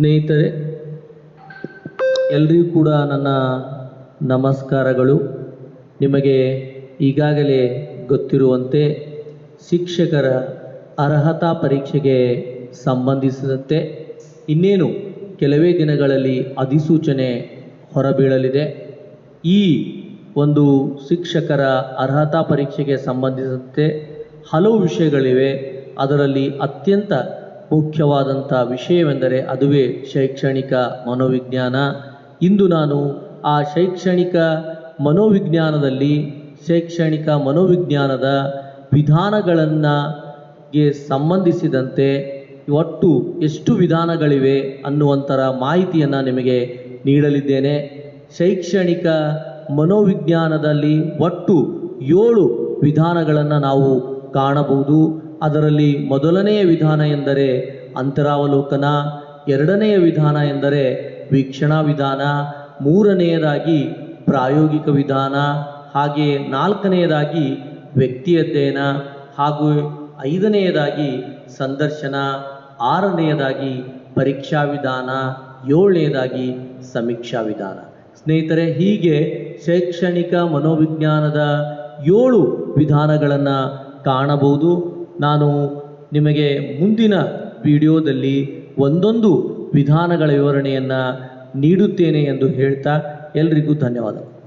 ಸ್ನೇಹಿತರೆ, ಎಲ್ರಿಗೂ ಕೂಡ ನನ್ನ ನಮಸ್ಕಾರಗಳು. ನಿಮಗೆ ಈಗಾಗಲೇ ಗೊತ್ತಿರುವಂತೆ ಶಿಕ್ಷಕರ ಅರ್ಹತಾ ಪರೀಕ್ಷೆಗೆ ಸಂಬಂಧಿಸಿದಂತೆ ಇನ್ನೇನು ಕೆಲವೇ ದಿನಗಳಲ್ಲಿ ಅಧಿಸೂಚನೆ ಹೊರಬೀಳಲಿದೆ. ಈ ಒಂದು ಶಿಕ್ಷಕರ ಅರ್ಹತಾ ಪರೀಕ್ಷೆಗೆ ಸಂಬಂಧಿಸಿದಂತೆ ಹಲವು ವಿಷಯಗಳಿವೆ. ಅದರಲ್ಲಿ ಅತ್ಯಂತ ಮುಖ್ಯವಾದಂಥ ವಿಷಯವೆಂದರೆ ಅದುವೇ ಶೈಕ್ಷಣಿಕ ಮನೋವಿಜ್ಞಾನ. ಇಂದು ನಾನು ಆ ಶೈಕ್ಷಣಿಕ ಮನೋವಿಜ್ಞಾನದಲ್ಲಿ ಶೈಕ್ಷಣಿಕ ಮನೋವಿಜ್ಞಾನದ ವಿಧಾನಗಳನ್ನು ಗೆ ಸಂಬಂಧಿಸಿದಂತೆ ಒಟ್ಟು ಎಷ್ಟು ವಿಧಾನಗಳಿವೆ ಅನ್ನುವಂಥರ ಮಾಹಿತಿಯನ್ನು ನಿಮಗೆ ನೀಡಲಿದ್ದೇನೆ. ಶೈಕ್ಷಣಿಕ ಮನೋವಿಜ್ಞಾನದಲ್ಲಿ ಒಟ್ಟು ಏಳು ವಿಧಾನಗಳನ್ನು ನಾವು ಕಾಣಬಹುದು. ಅದರಲ್ಲಿ ಮೊದಲನೆಯ ವಿಧಾನ ಎಂದರೆ ಅಂತರಾವಲೋಕನ, ಎರಡನೆಯ ವಿಧಾನ ಎಂದರೆ ವೀಕ್ಷಣಾ ವಿಧಾನ, ಮೂರನೆಯದಾಗಿ ಪ್ರಾಯೋಗಿಕ ವಿಧಾನ ಹಾಗೆಯೇ ನಾಲ್ಕನೆಯದಾಗಿ ವ್ಯಕ್ತಿ ಅಧ್ಯಯನ ಹಾಗೂ ಐದನೆಯದಾಗಿ ಸಂದರ್ಶನ, ಆರನೆಯದಾಗಿ ಪರೀಕ್ಷಾ ವಿಧಾನ, ಏಳನೆಯದಾಗಿ ಸಮೀಕ್ಷಾ ವಿಧಾನ. ಸ್ನೇಹಿತರೆ, ಹೀಗೆ ಶೈಕ್ಷಣಿಕ ಮನೋವಿಜ್ಞಾನದ ಏಳು ವಿಧಾನಗಳನ್ನು ಕಾಣಬಹುದು. ನಾನು ನಿಮಗೆ ಮುಂದಿನ ವಿಡಿಯೋದಲ್ಲಿ ಒಂದೊಂದು ವಿಧಾನಗಳ ವಿವರಣೆಯನ್ನು ನೀಡುತ್ತೇನೆ ಎಂದು ಹೇಳ್ತಾ ಎಲ್ರಿಗೂ ಧನ್ಯವಾದ